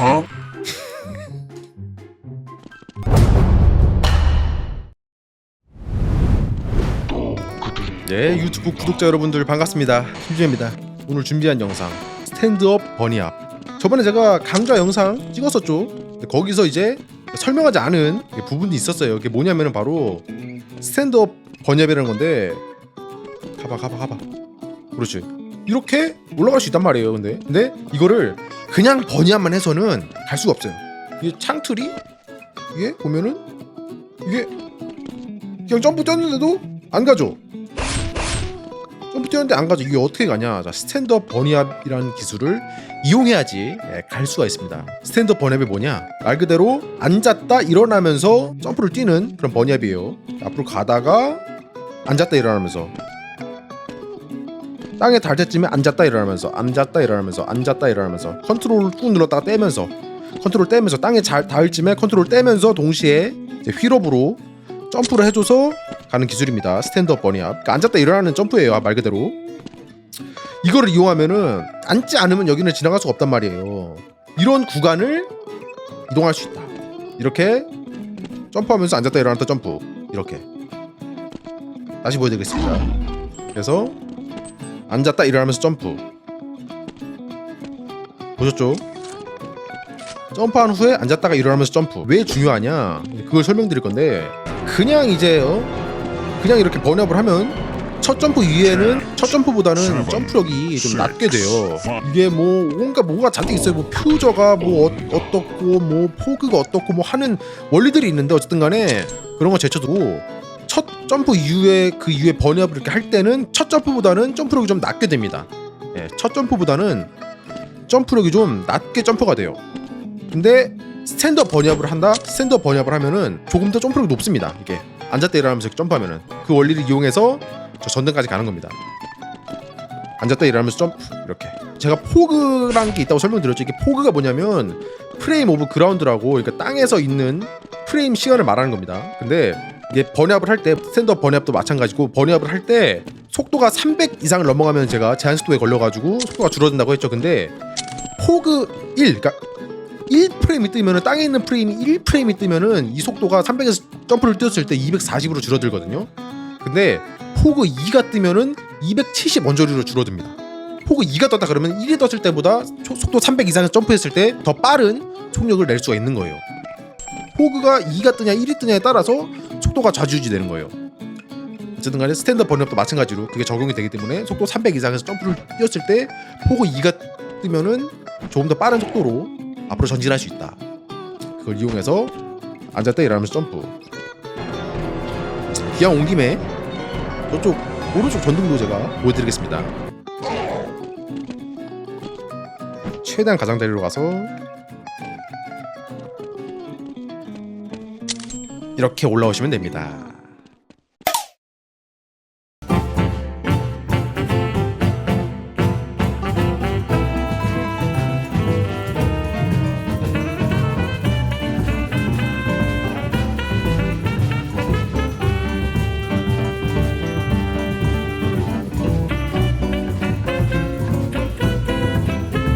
Huh? 네 유튜브 구독자 여러분들 반갑습니다. 김준입니다. 오늘 준비한 영상 스탠드업 버니압 저번에 제가 강좌 영상 찍었었죠? 거기서 이제 설명하지 않은 부분이 있었어요. 이게 뭐냐면은 바로 스탠드업 버니압이라는 건데 가봐 가봐 가봐. 그렇지. 이렇게 올라갈 수 있단 말이에요 근데. 근데 이거를 그냥 버니압만 해서는 갈 수가 없어요. 이게 창틀이 이게 보면은 이게 그냥 점프 뛰었는데도 안 가죠 뛰었는데 안 가죠. 이게 어떻게 가냐? 자, 스탠드업 버니압이라는 기술을 이용해야지 예, 갈 수가 있습니다. 스탠드업 버니압이 뭐냐? 말 그대로 앉았다 일어나면서 점프를 뛰는 그런 버니압이에요. 앞으로 가다가 앉았다 일어나면서 땅에 닿을 때쯤에 앉았다 일어나면서 앉았다 일어나면서 앉았다 일어나면서 컨트롤을 꾹 눌렀다가 떼면서 컨트롤 떼면서 땅에 잘 닿을 쯤에 컨트롤 떼면서 동시에 휠업으로 점프를 해줘서 가는 기술입니다. 스탠드업 버니압. 그러니까 앉았다 일어나는 점프예요. 말 그대로. 이거를 이용하면은 앉지 않으면 여기는 지나갈 수가 없단 말이에요. 이런 구간을 이동할 수 있다. 이렇게 점프하면서 앉았다 일어났다 점프. 이렇게. 다시 보여드리겠습니다. 그래서 앉았다 일어나면서 점프. 보셨죠? 점프한 후에 앉았다가 일어나면서 점프. 왜 중요하냐? 그걸 설명드릴 건데 그냥 이제 어? 그냥 이렇게 번역을 하면 첫 점프 이후에는 첫 점프보다는 점프력이 좀 낮게 돼요. 이게 뭐 뭔가 뭐가 잔뜩 있어요. 뭐 퓨저가 뭐 어, 어떻고 뭐 포그가 어떻고 뭐 하는 원리들이 있는데 어쨌든 간에 그런 거 제쳐두고 첫 점프 이후에 그 이후에 번역을 이렇게 할 때는 첫 점프보다는 점프력이 좀 낮게 됩니다. 예, 첫 점프보다는 점프력이 좀 낮게 점프가 돼요. 근데 스탠드업 번역을 한다. 스탠드업 번역을 하면은 조금 더 점프력이 높습니다. 이게 앉았다 일어나면서 점프하면은 그 원리를 이용해서 저 전등까지 가는 겁니다. 앉았다 일어나면서 점프 이렇게. 제가 포그라는 게 있다고 설명드렸죠. 이게 포그가 뭐냐면 프레임 오브 그라운드라고 그러니까 땅에서 있는 프레임 시간을 말하는 겁니다. 근데 이게 번역을 할 때 스탠드업 번역도 마찬가지고 번역을 할 때 속도가 300 이상을 넘어가면 제가 제한 속도에 걸려가지고 속도가 줄어든다고 했죠. 근데 포그 1, 그러니까 1프레임이 뜨면은 땅에 있는 프레임이 1프레임이 뜨면은 이 속도가 300에서 점프를 뛰었을 때 240으로 줄어들거든요. 근데 포그 2가 뜨면은 270 원저리로 줄어듭니다. 포그 2가 떴다 그러면 1이 떴을 때보다 초- 속도 300 이상에서 점프했을 때 더 빠른 속력을 낼 수가 있는 거예요. 포그가 2가 뜨냐 1이 뜨냐에 따라서 속도가 좌지우지되는 거예요. 어쨌든 간에 스탠드 번역도 마찬가지로 그게 적용이 되기 때문에 속도 300 이상에서 점프를 뛰었을 때 포그 2가 뜨면은 조금 더 빠른 속도로 앞으로 전진할 수 있다. 그걸 이용해서 앉았다 일어나면서 점프. 기왕 온 김에 저쪽 오른쪽 전등도 제가 보여드리겠습니다. 최대한 가장자리로 가서 이렇게 올라오시면 됩니다.